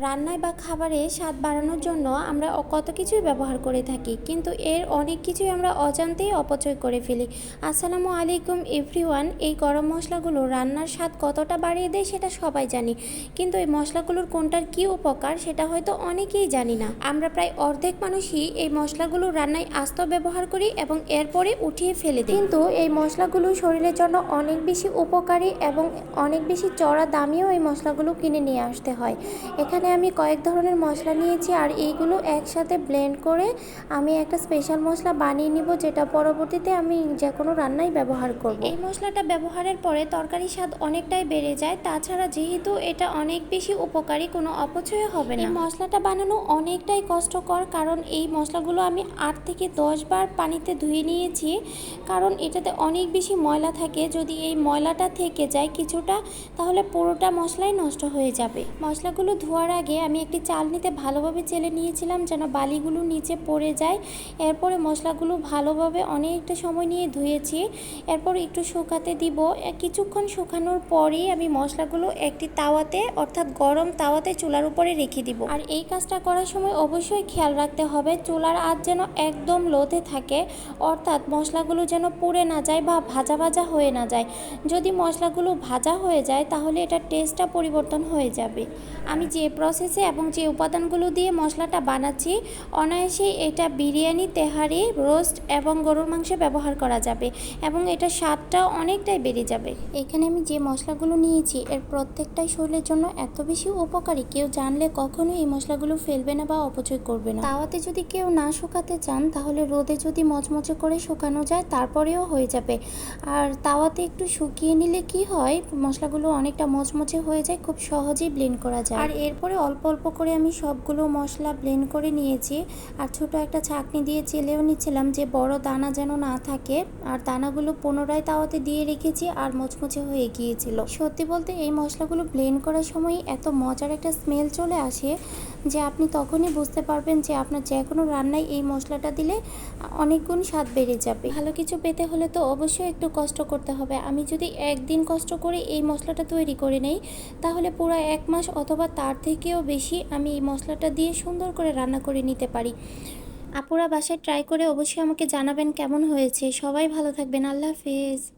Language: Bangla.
রান্নায় বা খাবারে স্বাদ বাড়ানোর জন্য আমরা কত কিছুই ব্যবহার করে থাকি, কিন্তু এর অনেক কিছুই আমরা অজান্তেই অপচয় করে ফেলি। আসসালামু আলাইকুম এভরিওয়ান, এই গরম মশলাগুলো রান্নার স্বাদ কতটা বাড়িয়ে দেয় সেটা সবাই জানি, কিন্তু এই মশলাগুলোর কোনটার কী উপকার সেটা হয়তো অনেকেই জানি না। আমরা প্রায় অর্ধেক মানুষই এই মশলাগুলো রান্নায় আস্ত ব্যবহার করি এবং এরপরে উঠিয়ে ফেলে দিই। কিন্তু এই মশলাগুলো শরীরের জন্য অনেক বেশি উপকারী এবং অনেক বেশি চড়া দামিও এই মশলাগুলো কিনে নিয়ে আসতে হয়। এখানে আমি কয়েক ধরনের মশলা নিয়েছি আর এইগুলো একসাথে ব্লেন্ড করে আমি একটা স্পেশাল মশলা বানিয়ে নিব যেটা পরবর্তীতে আমি যে কোনো রান্নায় ব্যবহার করব। এই মশলাটা ব্যবহারের পরে তরকারির স্বাদ অনেকটাই বেড়ে যায় তাছাড়া যেহেতু এটা অনেক বেশি উপকারী কোনো অপচয় হবে না। এই মশলাটা বানানো অনেকটাই কষ্টকর কারণ এই মশলাগুলো আমি আট থেকে দশ বার পানিতে ধুয়ে নিয়েছি কারণ এটাতে অনেক বেশি ময়লা থাকে। যদি এই ময়লাটা থেকে যায় কিছুটা তাহলে পুরোটা মশলাই নষ্ট হয়ে যাবে। মশলাগুলো ধোয়ার আগে আমি একটি চালনিতে ভালোভাবে চেলে নিয়েছিলাম যেন বালিগুলো নিচে পড়ে যায়। এরপরে মশলাগুলো ভালোভাবে অনেকটা সময় নিয়ে ধুয়েছি। এরপর একটু শুকাতে দিব। কিছুক্ষণ শুকানোর পরেই আমি মশলাগুলো একটি তাওয়াতে অর্থাৎ গরম তাওয়াতে চুলার উপরে রেখে দিব। আর এই কাজটা করার সময় অবশ্যই খেয়াল রাখতে হবে, চুলার আঁচ যেন একদম লোতে থাকে, অর্থাৎ মশলাগুলো যেন পুড়ে না যায় বা ভাজা ভাজা হয়ে না যায়। যদি মশলাগুলো ভাজা হয়ে যায় তাহলে এটার টেস্টটা পরিবর্তন হয়ে যাবে। আমি যে প্রসেসে এবং যে উপাদানগুলো দিয়ে মশলাটা বানাচ্ছি, অনায়াসে এটা বিরিয়ানি, তেহারি রোস্ট এবং গরুর মাংসে ব্যবহার করা যাবে এবং এটা স্বাদটা অনেকটাই বেড়ে যাবে। এখানে আমি যে মশলাগুলো নিয়েছি, এর প্রত্যেকটাই শরীরের জন্য এত বেশি উপকারী, কেউ জানলে কখনোই এই মশলাগুলো ফেলবে না বা অপচয় করবে না। তাওয়াতে যদি কেউ না শুকাতে চান, তাহলে রোদে যদি মচমচে করে শুকানো যায়, তারপরেও হয়ে যাবে। আর তাওয়াতে একটু শুকিয়ে নিলে কি হয়, মশলাগুলো অনেকটা মচমচে হয়ে যায়, খুব সহজেই ব্লেন্ড করা যায়। আর এরপরে অল্প অল্প করে আমি সবগুলো মশলা ব্লেন্ড করে নিয়েছি। আর ছোট একটা ছাঁকনি দিয়ে চেলেও নিচ্ছিলাম যে বড় দানা যেন না থাকে। আর দানাগুলো পুনরায় তাওয়াতে দিয়ে রেখেছি আর মচমচে হয়ে গিয়েছিল। সত্যি বলতে এই মশলাগুলো ব্লেন্ড করার সময় এত মজার একটা স্মেল চলে আসে। যে আপনি তখনই বুঝতে পারবেন যে আপনার যে কোনো রান্নায় এই মশলাটা দিলে অনেক গুণ স্বাদ বেড়ে যাবে। ভালো কিছু পেতে হলে তো অবশ্যই একটু কষ্ট করতে হবে। আমি যদি একদিন কষ্ট করে এই মশলাটা তৈরি করে নেই, তাহলে পুরো এক মাস অথবা তার থেকেও বেশি আমি এই মশলাটা দিয়ে সুন্দর করে রান্না করে নিতে পারি। আপুরা বাসায় ট্রাই করে অবশ্যই আমাকে জানাবেন কেমন হয়েছে। সবাই ভালো থাকবেন। আল্লাহ হাফেজ।